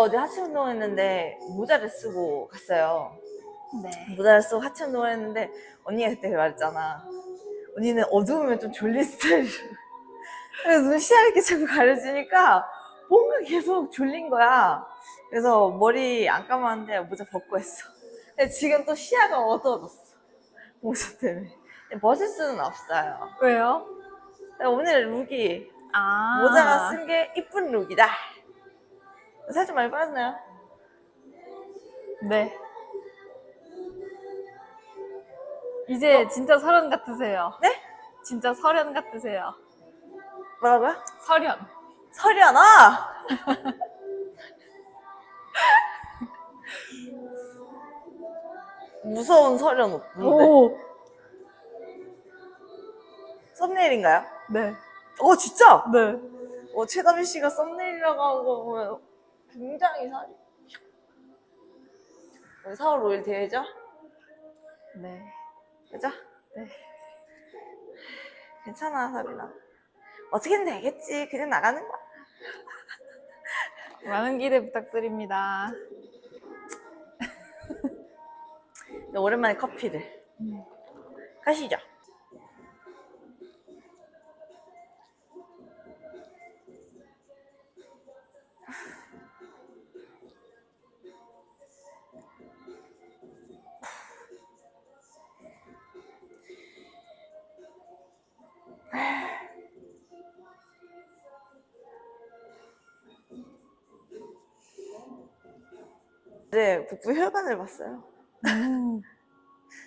저 어제 하체 운동했는데 모자를 쓰고 갔어요. 네. 모자를 쓰고 하체 운동을 했는데 언니가 그때 말했잖아. 언니는 어두우면 좀 졸린 스타일이야. 그래서 눈 시야 이렇게 자꾸 가려지니까 뭔가 계속 졸린 거야. 그래서 머리 안 감았는데 모자 벗고 했어. 근데 지금 또 시야가 어두워졌어. 모자 때문에. 벗을 수는 없어요. 왜요? 오늘 룩이 아. 모자가 쓴 게 이쁜 룩이다. 살짝 많이 빠졌나요? 네. 이제 진짜 서련 같으세요. 네? 진짜 서련 같으세요. 뭐라고요? 서련. 설이야나! 무서운 설연 없는데. 오. 썸네일인가요? 네. 어, 진짜? 네. 어, 최다미 씨가 썸네일이라고 한거 보면 굉장히 살이. 우리 4월 5일 대회죠? 네. 그죠? 네. 괜찮아, 사빈아. 어떻게든 되겠지. 그냥 나가는 거야. 많은 기대 부탁드립니다. 오랜만에 커피를. 음. 가시죠. 네, 북부 혈관을 봤어요. 음.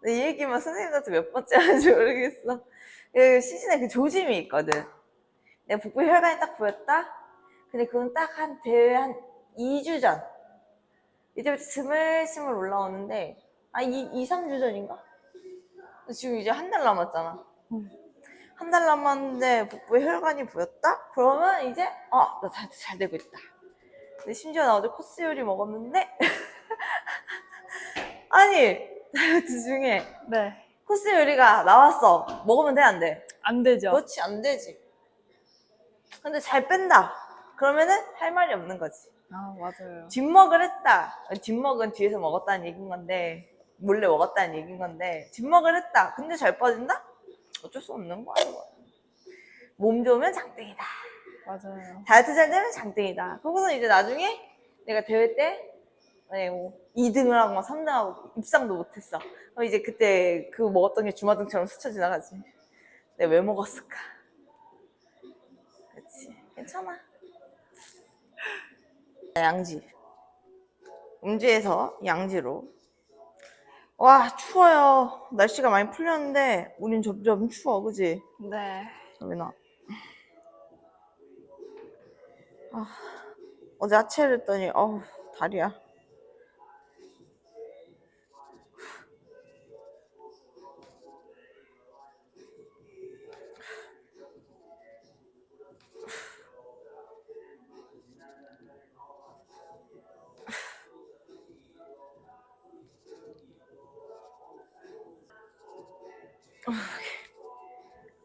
근데 이 얘기만 선생님한테 몇 번째 하는지 모르겠어. 그 시즌에 그 조짐이 있거든. 내가 북부 혈관이 딱 보였다? 근데 그건 딱 한 대회 한 2주 전. 이제부터 스물스물 올라오는데, 아, 2, 2 3주 전인가? 지금 이제 한 달 남았잖아. 음. 한달 남았는데 북부 혈관이 보였다? 그러면 이제, 어, 나 다이어트 잘 되고 있다. 근데 심지어 나 어제 코스 요리 먹었는데, 아니, 다이어트 중에 네. 코스 요리가 나왔어. 먹으면 돼, 안 돼? 안 되죠. 그렇지, 안 되지. 근데 잘 뺀다. 그러면은 할 말이 없는 거지. 아, 맞아요. 뒷먹을 했다. 뒷먹은 뒤에서 먹었다는 얘기인 건데, 몰래 먹었다는 얘기인 건데, 뒷먹을 했다. 근데 잘 빠진다? 어쩔 수 없는 거야, 이거. 몸 좋으면 장땡이다. 맞아요. 다이어트 잘 되면 장땡이다. 그거는 이제 나중에 내가 대회 때, 만약에 뭐 2등을 하고 막 3등 하고 입상도 못했어. 그럼 이제 그때 그 먹었던 게 주마등처럼 스쳐 지나가지. 내가 왜 먹었을까? 그렇지. 괜찮아. 양지. 음지에서 양지로. 와, 추워요. 날씨가 많이 풀렸는데, 우린 점점 추워, 그지? 네. 저기나. 아, 어제 하체를 했더니, 어우, 다리야.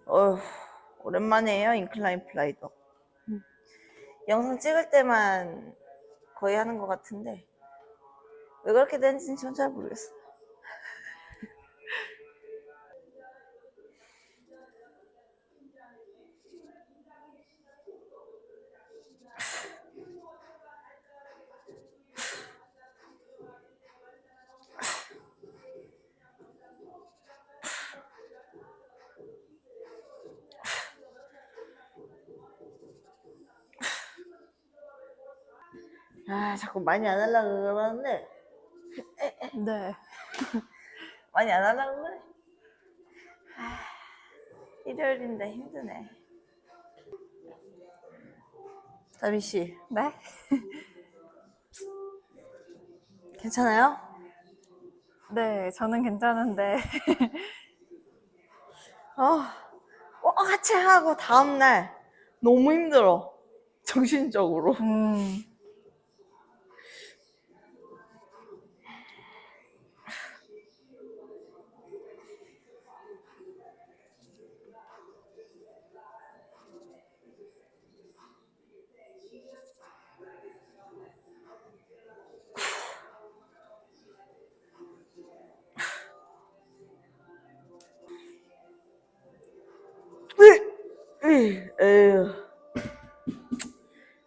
어휴, 오랜만이에요, 인클라인 플라이더. 영상 찍을 때만 거의 하는 것 같은데, 왜 그렇게 되는지는 전 잘 모르겠어 아, 자꾸 많이 안 하려고 그러는데, 네. 많이 안 하려고 그래. 아, 일요일인데 힘드네. 다미 씨, 네? 괜찮아요? 네, 저는 괜찮은데. 어, 어, 같이 하고 다음 날 너무 힘들어. 정신적으로. 음. 에휴.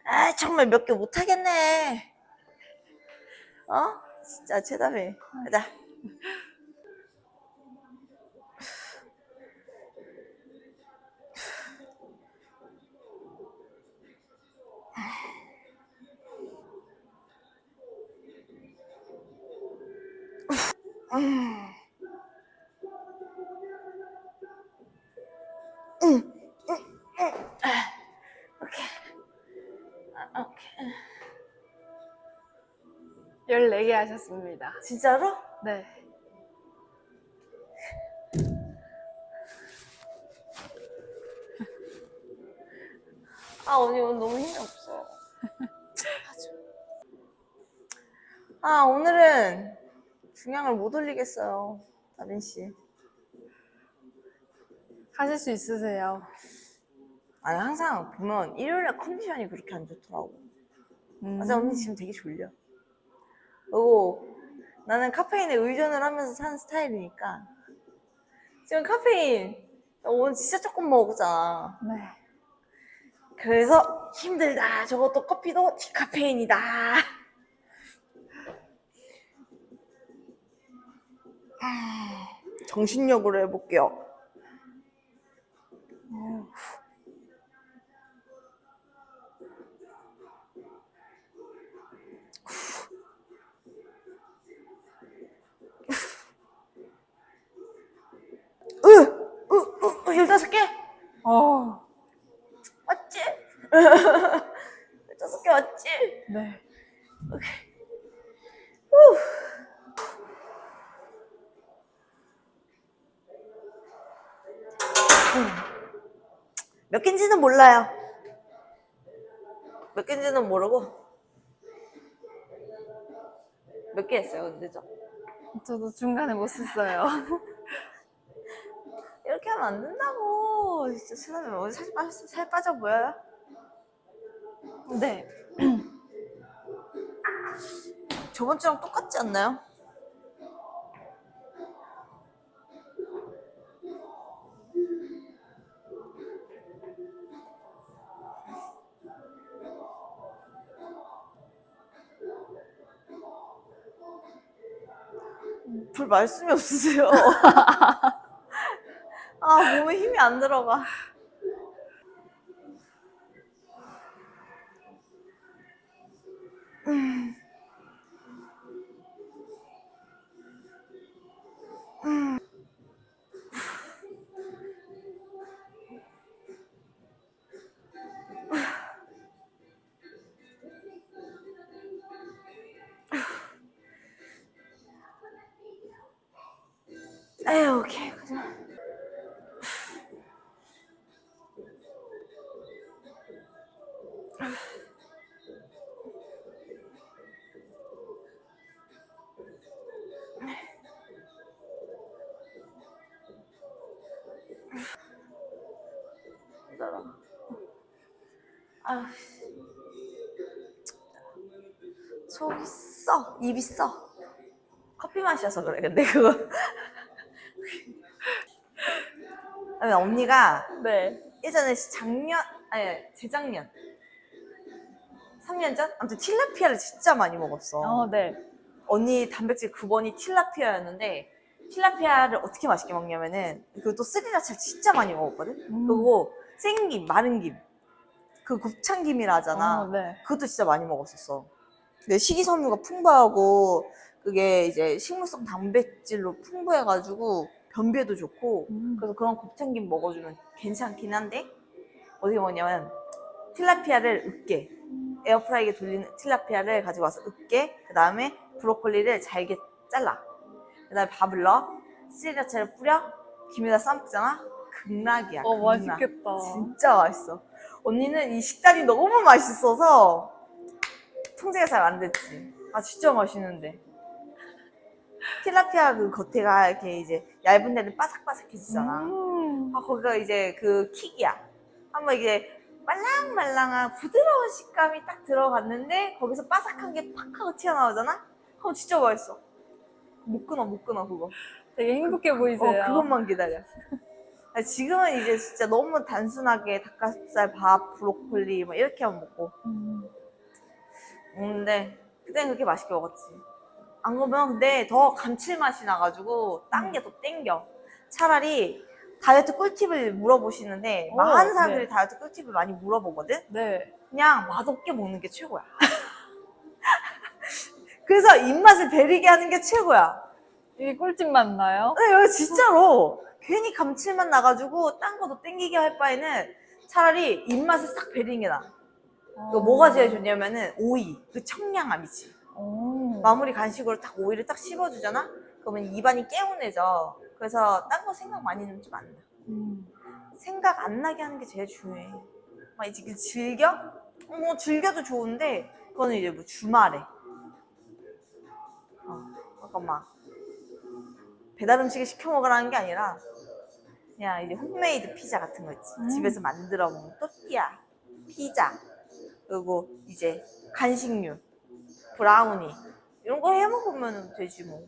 아, 정말 몇 개 못하겠네. 어? 진짜 최다배. 가자. 아, 14개 하셨습니다. 진짜로? 네. 아, 언니 오늘 너무 힘이 없어. 아주. 아, 오늘은 중량을 못 올리겠어요. 다빈 씨. 하실 수 있으세요. 아니, 항상 보면 일요일날 컨디션이 그렇게 안 좋더라고. 음. 맞아, 언니 지금 되게 졸려. 그리고 나는 카페인에 의존을 하면서 사는 스타일이니까. 지금 카페인 오늘 진짜 조금 먹었잖아. 네. 그래서 힘들다. 저것도 커피도 디카페인이다. 정신력으로 해볼게요. 으! 으! 으! 으! 15개? 어. 맞지? 15개 맞지? 네. 몇 개인지는 몰라요. 몇 개인지는 모르고. 몇 개 했어요, 근데 저? 저도 중간에 못 썼어요. 하면 안 된다고. 진짜 사람이 어디 살, 빠, 살 빠져 보여요? 네. 저번 주랑 똑같지 않나요? 별 말씀이 없으세요. 아, 몸에 힘이 안 들어가. 에휴, 오케이. 아휴. 속이 써. 입이 써. 커피 마셔서 그래, 근데 그거. 아니, 언니가 네. 예전에 작년, 아니, 재작년. 3년 전? 아무튼 틸라피아를 진짜 많이 먹었어. 어, 네. 언니 단백질 9번이 틸라피아였는데, 틸라피아를 어떻게 맛있게 먹냐면은, 그것도 스리라차를 진짜 많이 먹었거든? 음. 그리고 생김, 마른 김. 그 곱창김이라 하잖아. 어, 네. 그것도 진짜 많이 먹었었어. 근데 식이섬유가 풍부하고 그게 이제 식물성 단백질로 풍부해가지고 변비에도 좋고 음. 그래서 그런 곱창김 먹어주면 괜찮긴 한데 어떻게 먹냐면 틸라피아를 으깨 에어프라이기에 돌리는 틸라피아를 가지고 와서 으깨 그 다음에 브로콜리를 잘게 잘라 그 다음에 밥을 넣어 스리라차를 뿌려 김에다 싸먹잖아 극락이야 어, 극락. 맛있겠다. 진짜 맛있어. 언니는 이 식단이 너무 맛있어서 통제가 잘 안 됐지. 아 진짜 맛있는데. 틸라피아 그 겉에가 이렇게 이제 얇은 데는 바삭바삭해지잖아. 음. 아 거기가 이제 그 킥이야. 한번 이게 말랑말랑한 부드러운 식감이 딱 들어갔는데 거기서 바삭한 게 팍 하고 튀어나오잖아. 그럼 진짜 맛있어. 못 끊어 못 끊어 그거. 되게 행복해 보이세요. 어 그것만 기다려. 아니, 지금은 이제 진짜 너무 단순하게 닭가슴살, 밥, 브로콜리 막 이렇게만 먹고 음. 먹는데 그때는 그렇게 맛있게 먹었지. 안 그러면 근데 더 감칠맛이 나가지고 딴 게 더 땡겨. 차라리 다이어트 꿀팁을 물어보시는데 오, 많은 사람들이 네. 다이어트 꿀팁을 많이 물어보거든. 네. 그냥 맛없게 먹는 게 최고야. 그래서 입맛을 배리게 하는 게 최고야. 이게 꿀팁 맞나요? 여기 진짜로 괜히 감칠맛 나가지고 딴 거 더 땡기게 할 바에는 차라리 입맛을 싹 배리는 게 나아. 그 뭐가 제일 좋냐면은 오이, 그 청량함이지. 오. 마무리 간식으로 딱 오이를 딱 씹어주잖아? 그러면 입안이 개운해져. 그래서 딴 거 생각 많이 하면 좀 안 나. 음. 생각 안 나게 하는 게 제일 중요해. 막 이제 그 즐겨? 어, 뭐 즐겨도 좋은데 그거는 이제 뭐 주말에. 어, 약간 막 배달 음식을 시켜 먹으라는 게 아니라 그냥 이제 홈메이드 피자 같은 거 있지. 음. 집에서 만들어 먹는 또띠아, 피자, 그리고 이제 간식류, 브라우니 이런 거 해 먹으면 되지 뭐.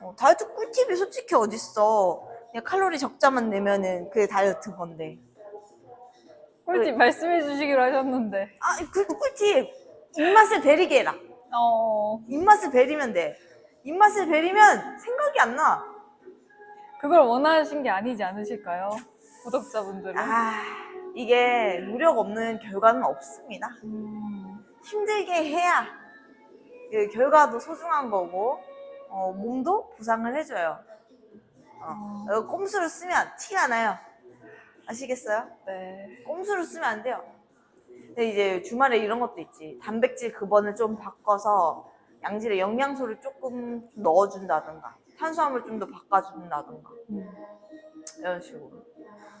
어, 다이어트 꿀팁이 솔직히 어딨어. 그냥 칼로리 적자만 내면은 그게 다이어트 건데. 꿀팁 말씀해 주시기로 하셨는데. 아, 그 꿀팁. 입맛을 베리게 해라. 어. 입맛을 베리면 돼. 입맛을 베리면 생각이 안 나. 그걸 원하신 게 아니지 않으실까요? 구독자분들은. 아, 이게 무력 없는 결과는 없습니다. 음. 힘들게 해야 그 결과도 소중한 거고, 어, 몸도 보상을 해줘요. 어, 어. 꼼수를 쓰면 티가 나요. 아시겠어요? 네. 꼼수를 쓰면 안 돼요. 근데 이제 주말에 이런 것도 있지. 단백질 급원을 좀 바꿔서 양질의 영양소를 조금 넣어준다든가, 탄수화물 좀 더 바꿔준다든가, 음. 이런 식으로.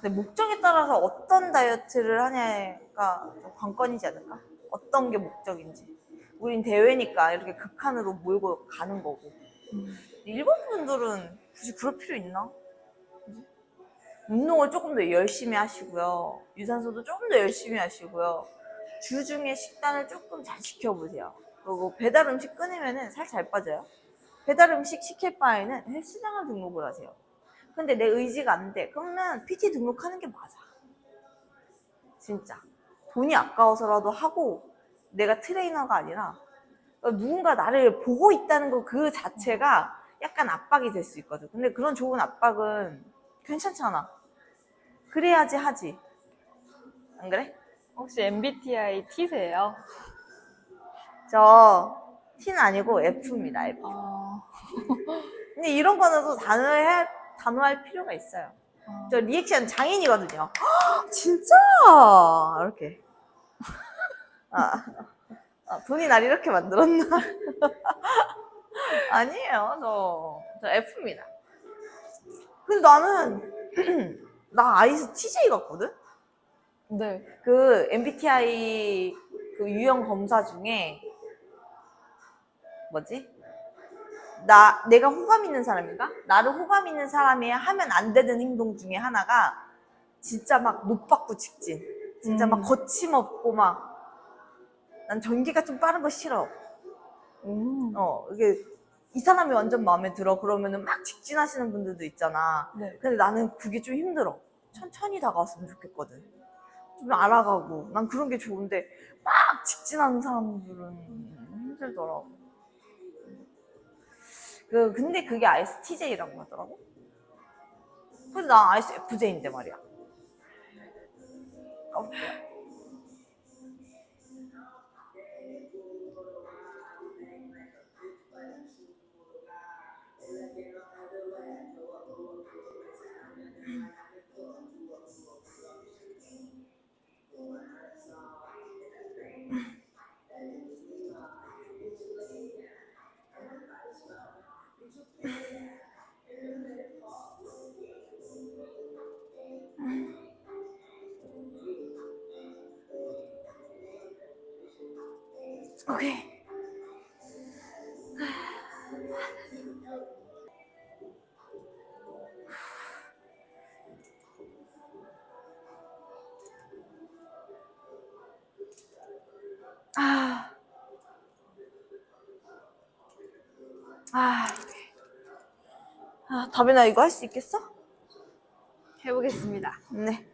근데 목적에 따라서 어떤 다이어트를 하냐가 좀 관건이지 않을까? 어떤 게 목적인지. 우린 대회니까 이렇게 극한으로 몰고 가는 거고. 음. 일본 분들은 굳이 그럴 필요 있나? 운동을 조금 더 열심히 하시고요. 유산소도 조금 더 열심히 하시고요. 주중에 식단을 조금 잘 지켜보세요. 그리고 배달 음식 끊으면은 살잘 빠져요. 배달 음식 시킬 바에는 헬스장을 등록을 하세요. 근데 내 의지가 안 돼. 그러면 PT 등록하는 게 맞아. 진짜. 돈이 아까워서라도 하고 내가 트레이너가 아니라 누군가 나를 보고 있다는 거 그 자체가 약간 압박이 될 수 있거든. 근데 그런 좋은 압박은 괜찮잖아. 그래야지 하지. 안 그래? 혹시 MBTI T세요? 저 T는 아니고 F입니다. F. 어. 근데 이런 거는 또 단호할, 단호할 필요가 있어요. 어. 저 리액션 장인이거든요. 헉, 진짜? 이렇게. 아, 아, 돈이 날 이렇게 만들었나? 아니에요. 저, 저 F입니다. 근데 나는, 나 아이스 TJ 같거든? 네. 그 MBTI 그 유형 검사 중에 뭐지? 나 내가 호감 있는 사람인가? 나를 호감 있는 사람이 하면 안 되는 행동 중에 하나가 진짜 막 노받고 직진. 진짜 막 음. 거침없고 막 난 전기가 좀 빠른 거 싫어. 음. 어 이게 이 사람이 완전 마음에 들어 그러면은 막 직진하시는 분들도 있잖아. 네. 근데 나는 그게 좀 힘들어. 천천히 다가왔으면 좋겠거든. 좀 알아가고. 난 그런 게 좋은데, 막 직진하는 사람들은 힘들더라고. 그, 근데 그게 ISTJ라고 하더라고. 근데 난 ISFJ인데 말이야. 까 오케이. 아. 아. 아, 다빈아 이거 할 수 있겠어? 해보겠습니다. 네.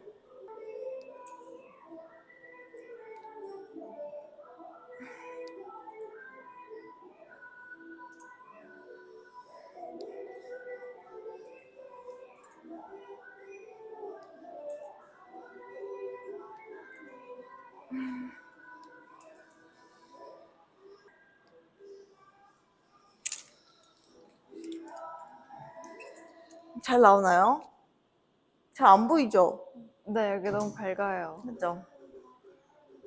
잘 나오나요? 잘 안 보이죠? 네, 여기 너무 밝아요. 그죠?